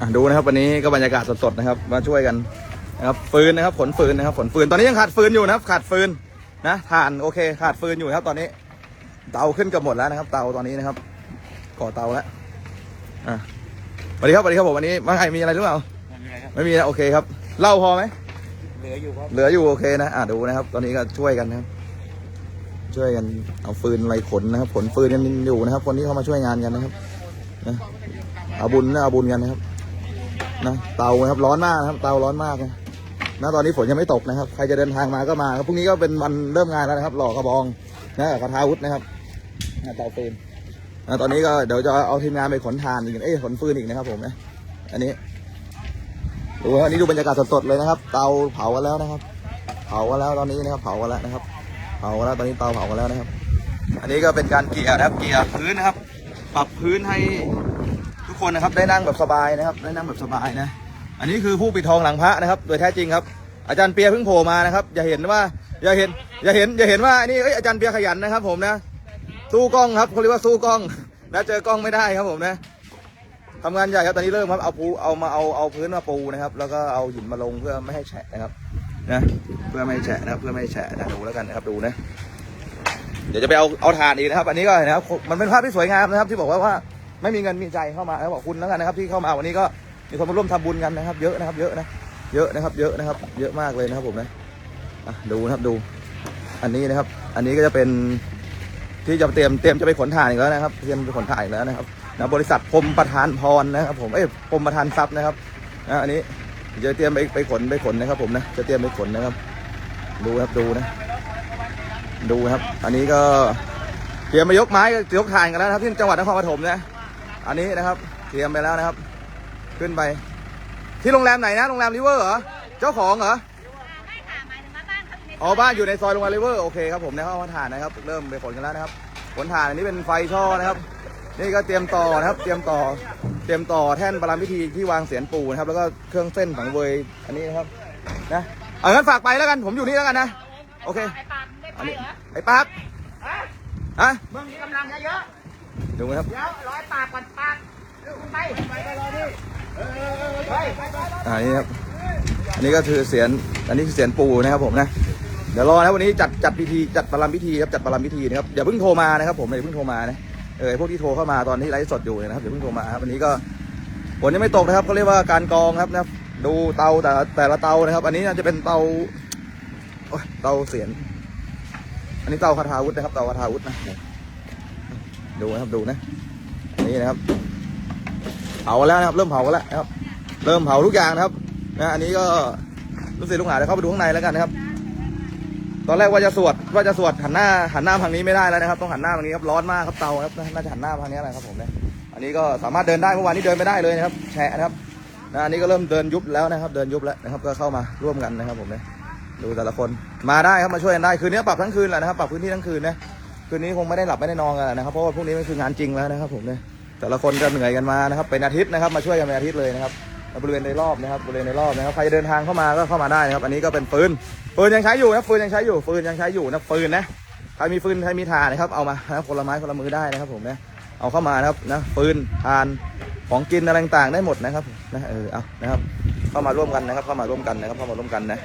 อะดูนะครับวันนี้ก็บรรยากาศสดๆนะครับ มาช่วยกันนะครับฟืนนะครับขนฟืนนะครับขนฟืนตอนนี้ยังขาดฟืนอยู่นะครับ ขาดฟืนนะถ่านโอเค ขาดฟืนอยู่ครับ ตอนนี้ เตาขึ้นเกับหมดแล้วนะครับ เตาตอนนี้นะครับก่อเตาแล้วอะสวัสดีครับสวัสดีครับผมวันนี้มาไงมีอะไรหรือเปล่าไม่มีนะโอเคครับเหล่าพอไหมเหลืออยู่ครับเหลืออยู่โอเคนะอะดูนะครับ ตอนนี้ก็ช่วยกันนะครับ ช่วยกันเอาฟืนอะไรขนนะครับขนฟืนกันอยู่นะครับ คนที่เข้ามาช่วยงานกันนะครับนะเอาบุญนะเอาบุญกันนะครับ นะเตาครับร้อนมากนะครับ เตาร้อนมากนะตอนนี้ฝนยังไม่ตกนะครับใครจะเดินทางมาก็มาครับพรุ่งนี้ก็เป็นวันเริ่มงานแล้วนะครับ หล่อกระบองนะกระทาวุธนะครับเตาฟืนนะตอนนี้ก็เดี๋ยวจะเอาทีมงานไปขนทานอีกเอ้ยขนฟืนอีกนะครับ ผมนะอันนี้ดูอันนี้ดูบรรยากาศสดๆเลยนะครับ เตาเผากันแล้วนะครับ เผากันแล้วตอนนี้นะครับ เผากันแล้วนะครับ เผากันแล้วตอนนี้เตาเผากันแล้วนะครับ อันนี้ก็เป็นการเกลี่ยนะครับ เกลี่ยพื้นนะครับ ปรับพื้นให้ทุกคนนะครับได้นั่งแบบสบายนะครับ ได้นั่งแบบสบายนะ อันนี้คือผู้ปิดทองหลังพระนะครับ โดยแท้จริงครับ อาจารย์เปียเพิ่งโผล่มานะครับ อย่าเห็นว่าอย่าเห็น อย่าเห็นอย่าเห็นว่าอันนี้เอ้ยอาจารย์เปียขยันนะครับ ผมนะสู้กล้องครับเขาเรียกว่าสู้กล้องนะเจอกล้องไม่ได้ครับผมนะทำงานใหญ่ครับตอนนี้เริ่มครับเอาปูเอามาเอาเอาพื้นมาปูนะครับ แล้วก็เอาหินมาลงเพื่อไม่ให้แฉะนะครับนะเพื่อไม่ให้แฉะนะครับเพื่อไม่ให้แฉะนะดูแล้วกันนะครับดูนะ เดี๋ยวจะไปเอาเอาถ่านอีกนะครับ อันนี้ก็นะครับ มันเป็นภาพที่สวยงามนะครับ ที่บอกว่าว่าไม่มีเงินมีใจเข้ามาแล้วบอกคุณแล้วกันนะครับ ที่เข้ามาวันนี้ก็มีคนมาร่วมทำบุญกันนะครับ เยอะนะครับ เยอะนะ เยอะนะครับ เยอะนะครับ เยอะมากเลยนะครับผมนะดูนะครับดู อันนี้นะครับ อันนี้ก็จะเป็นที่จะเตรียมเตรียมจะไปขนถ่านอีกแล้วนะครับ เตรียมไปขนถ่านอีกแล้วนะครับนะบริษัทพรมประธานพรนะครับ ผม เอ้ยพรมประธานทรัพย์นะครับนะอันนี้จะเตรียมไปไปขนไปขนนะครับ ผมนะ จะเตรียมไปขนนะครับ ดูครับดูนะ ดูครับ อันนี้ก็เตรียมไปยกไม้ยกถ่านกันแล้วนะครับที่จังหวัดนครปฐมนะ อันนี้นะครับ เตรียมไปแล้วนะครับ ขึ้นไป ที่โรงแรมไหนนะโรงแรมริเวอร์เหรอเจ้าของเหรอไม่ค่ะหมายถึงว่าบ้านเขาอยู่ในอ๋อบ้านอยู่ในซอยโรงแรมริเวอร์โอเคครับผมนะครับเอาถ่านนะครับ เริ่มไปขนกันแล้วนะครับขนถ่านอันนี้เป็นไฟช่อนะครับ นี่ก็เตรียมต่อนะครับ เตรียมต่อเตรียมต่อแท่นประรามพิธีที่วางเสียนปู่นะครับ แล้วก็เครื่องเส้นสังเวยอันนี้นะครับนะเอางั้นฝากไปแล้วกันผมอยู่นี่แล้วกันนะ โอเคไอ้ปากได้ไปอันนี้เหรอไอ้ปั๊บฮะมึงมีกำลังเยอะดูนะครับๆเดี๋ยวร้อยปากก่อนปากเดี๋ยวคุณไปไปไปรอดิไปไปไปอ่านี่ครับอันนี้ก็คือเสียนอันนี้คือเสียนปู่นะครับผมนะเดี๋ยวรอนะวันนี้จัดจัดพิธีจัดประรามพิธีครับจัดประรามพิธีนะครับอย่าเพิ่งโทรมานะครับผมอย่าเพิ่งโทรมานะเออไอ้พวกที่โทรเข้ามาตอนที่ไลฟ์สดอยู่เนี่ยนะครับอย่าเพิ่งโทรมาครับวันนี้ก็ฝนยังไม่ตกนะครับเขาเรียกว่าการกรองครับนะครับดูเตาแต่ละแต่ละเตานะครับ อันนี้น่าจะเป็นเตาโอ้ยเตาเสียน อันนี้เตาคาทาวุธนะครับเตาคาทาวุธนะดูนะครับดูนะอันนี้นะครับเผาแล้วนะครับ เริ่มเผาแล้วนะครับ เริ่มเผาทุกอย่างนะครับนะอันนี้ก็รู้สึกลูกหาเดี๋ยวเข้าไปดูข้างในแล้วกันนะครับ ตอนแรกว่าจะสวดว่าจะสวดหันหน้าหันหน้าทางนี้ไม่ได้แล้วนะครับ ต้องหันหน้าทางนี้ครับร้อนมากครับเตาครับน่าจะหันหน้าทางนี้แหละครับผมเนี่ยอันนี้ก็สามารถเดินได้เมื่อวานนี้เดินไม่ได้เลยนะครับ แฉะนะครับนะอันนี้ก็เริ่มเดินยุบแล้วนะครับ เดินยุบแล้วนะครับ ก็เข้ามาร่วมกันนะครับผมเนี่ย ดูแต่ละคนมาได้ครับมาช่วยกันได้คืนนี้ปรับทั้งคืนแหละนะครับปรับพื้นที่ทั้งคืนนะคืนนี้คงไม่ได้หลับไม่ได้นอนกันนะครับเพราะว่าพรุ่งนี้มันคืองานจริงแล้วนะครับผมเนี่ยแต่ละคนก็เหนื่อยกันมานะครับเป็นอาทิตย์นะครับมาช่วยกันเป็นอาทิตย์เลยนะครับบริเวณในรอบนะครับบริเวณในรอบนะครับใครจะเดินทางเข้ามาก็เข้ามาได้นะครับ อันนี้ก็เป็นปืนปืนยังใช้อยู่นะปืนยังใช้อยู่ปืนยังใช้อยู่นะปืนนะใครมีฟืนใครมีถ่านนะครับเอามานะคนละไม้คนละมือได้นะครับผมนะเอาเข้ามานะครับนะฟืนถ่านของกินอะไรต่างๆได้หมดนะครับนะเออเอานะครับเข้ามาร่วมกันนะครับ เข้ามาร่วมกันนะครับเข้ามาร่วมกันนะ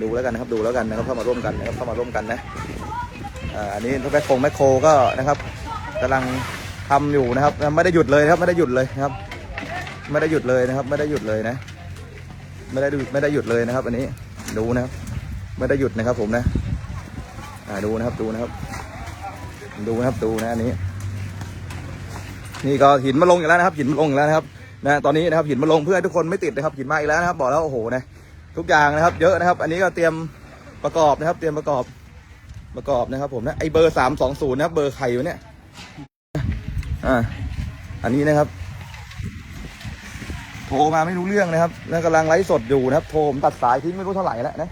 ดูแล้วกันนะครับดูแล้วกันนะครับเข้ามาร่วมกันนะครับเข้ามาร่วมกันนะอันนี้ทุกแมคโครแมคโคก็นะครับกำลังทำอยู่นะครับไม่ได้หยุดเลยครับไม่ได้หยุดเลยครับ ไม่ได้หยุดเลยนะครับ ไม่ได้หยุดเลยนะ ไม่ได้หยุดไม่ได้หยุดเลยนะครับ อันนี้ดูนะครับ ไม่ได้หยุดนะครับผมนะดูนะครับดูนะครับ ดูนะครับดูนะอันนี้ นี่ก็หินมาลงอีกแล้วนะครับ หินมาลงอีกแล้วนะครับนะตอนนี้นะครับหินมาลงเพื่อให้ทุกคนไม่ติดนะครับหินมาอีกแล้วนะครับ บอกแล้วโอ้โหนะ ทุกอย่างนะครับ เยอะนะครับ อันนี้ก็เตรียมประกอบนะครับ เตรียมประกอบประกอบนะครับ ผมนะไอเบอร์สามสองศูนย์นะครับเบอร์ใครวะเนี่ยอ่าอันนี้นะครับ โทรมาไม่รู้เรื่องนะครับแล้วกำลังไลฟ์สดอยู่นะครับ โทรผมตัดสายทิ้งไม่รู้เท่าไหร่แล้วนะ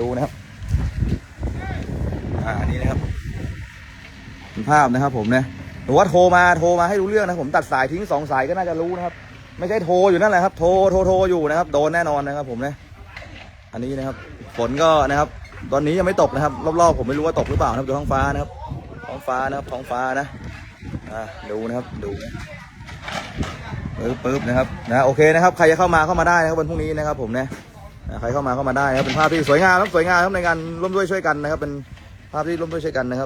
ดูนะครับอ่าอันนี้นะครับเป็นภาพนะครับ ผมนะหรือว่าโทรมาโทรมาให้รู้เรื่องนะผมตัดสายทิ้งสองสายก็น่าจะรู้นะครับ ไม่ใช่โทรอยู่นั่นแหละครับโทรโทรโทรอยู่นะครับ โดนแน่นอนนะครับ ผมนะอันนี้นะครับฝนก็นะครับ ตอนนี้ยังไม่ตกนะครับ รอบๆผมไม่รู้ว่าตกหรือเปล่านะครับดูท้องฟ้านะครับ ท้องฟ้านะครับ ท้องฟ้านะอ่าดูนะครับดูปึ๊บปึ๊บนะครับนะโอเคนะครับใครจะเข้ามาเข้ามาได้นะครับวันพรุ่งนี้นะครับ ผมนะอ่าใครเข้ามาเข้ามาได้นะครับเป็นภาพที่สวยงามครับสวยงามครับในการร่วมด้วยช่วยกันนะครับ เป็นภาพที่ร่วมด้วยช่วยกันนะครับ